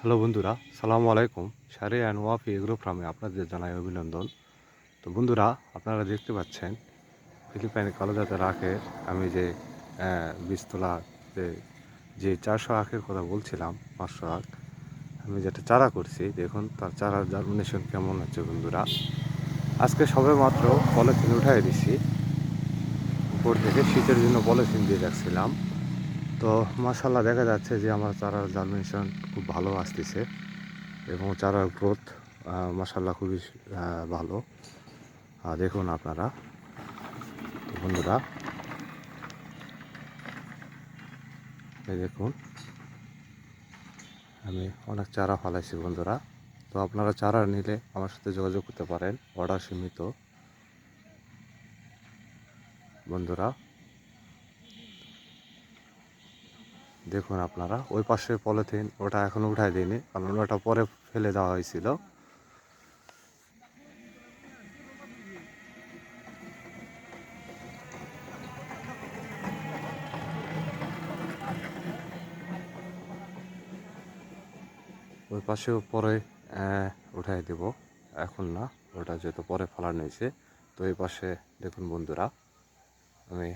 Hello বন্ধুরা, সালামু আলাইকুম। সারে অ্যান্ড ওয়াফি এগ্রো ফার্মে আপনাদের জানাই অভিনন্দন। তো বন্ধুরা, আপনারা দেখতে পাচ্ছেন, ফিলিপাইনে কালো জাতের আখের আমি যে বীজতলা যে যে চারশো আখের কথা বলছিলাম, পাঁচশো আখ, আমি যেটা চারা করছি, দেখুন তার চারার জার্মিনেশন কেমন হচ্ছে বন্ধুরা। আজকে সবে মাত্র পলিথিন উঠাই দিছি, উপর থেকে শীতের জন্য পলিথিন দিয়ে রাখছিলাম। তো মাসাল্লাহ দেখা যাচ্ছে যে আমার চারার জার্মিনেশন খুব ভালো আসতেছে এবং চারার গ্রোথ মাসাল্লাহ খুবই ভালো। দেখুন আপনারা। তো বন্ধুরা, এই দেখুন, আমি অনেক চারা ফালাইছি বন্ধুরা। তো আপনারা চারা নিলে আমার সাথে যোগাযোগ করতে পারেন অর্ডার সীমিত। বন্ধুরা দেখুন আপনারা, ওই পাশে পলিথিন ওটা এখনও উঠাই দিইনি, কারণ ওটা পরে ফেলে দেওয়া হয়েছিল। ওই পাশেও পরে উঠাই দেব। এখন না, ওটা যেহেতু পরে ফেলার নিয়েছে তো এই পাশে দেখুন বন্ধুরা, আমি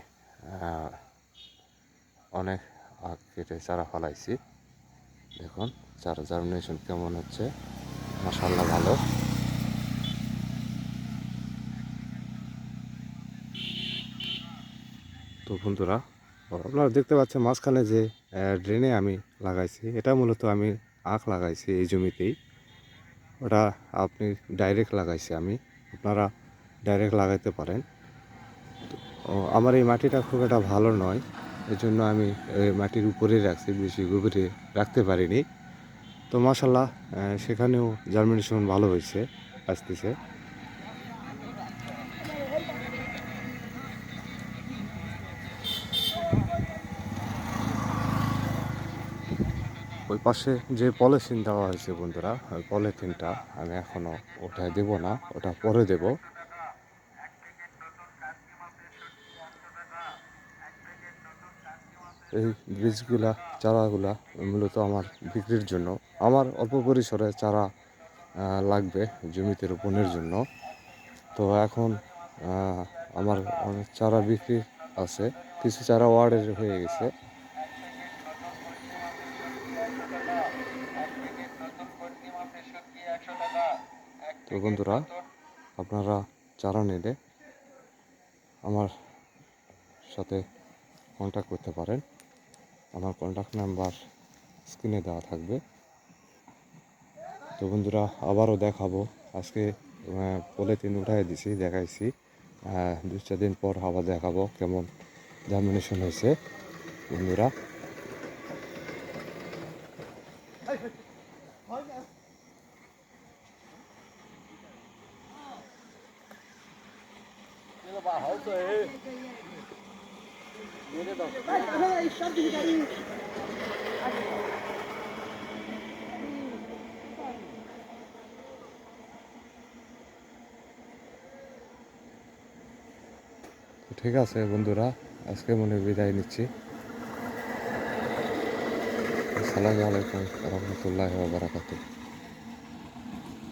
অনেক আখ কেটে চারা ফলাইছি। দেখুন, চারা জার্মিনেশন কেমন হচ্ছে। মশাল্লা ভালো। তো বন্ধুরা, আপনারা দেখতে পাচ্ছেন মাঝখানে যে ড্রেনে আমি লাগাইছি। এটা মূলত আমি আখ লাগাইছি এই জমিতেই। ওটা আপনি ডাইরেক্ট লাগাইছি আমি। আপনারা ডাইরেক্ট লাগাইতে পারেন। আমার এই মাটিটা খুব একটা ভালো নয়। এই জন্য আমি মাটির উপরে রাখছি, বেশি গভীরে রাখতে পারিনি। তো মাসাল্লাহ সেখানেও জার্মিনেশন ভালো হয়েছে, আসতেছে। ওই পাশে যে পলিথিন দেওয়া হয়েছে বন্ধুরা, ওই পলিথিনটা আমি এখনও ওটায় দেব না, ওটা পরে দেব। এই বীজগুলা, চারাগুলা মূলত আমার বিক্রির জন্য। আমার অল্প পরিসরে চারা লাগবে জমিতে রোপণের জন্য। তো এখন আমার অনেক চারা বিক্রি আছে। কিছু চারা ওয়ার্ডের হয়ে গেছে। তো বন্ধুরা, আপনারা চারা নিলে আমার সাথে কন্ট্যাক্ট করতে পারেন। আমার কন্ট্যাক্ট নাম্বার স্ক্রিনে দেওয়া থাকবে। তো বন্ধুরা, আবারও দেখাবো। আজকে পলিথিন উঠাই দিছি, দেখাইছি। দু চার দিন পর আবার দেখাবো কেমন জার্মিনেশন হয়েছে। বন্ধুরা। ঠিক আছে বন্ধুরা আজকে মনে বিদায় নিচ্ছি। আসসালামু আলাইকুম রহমতুল্লাহ বারাকাতুহ।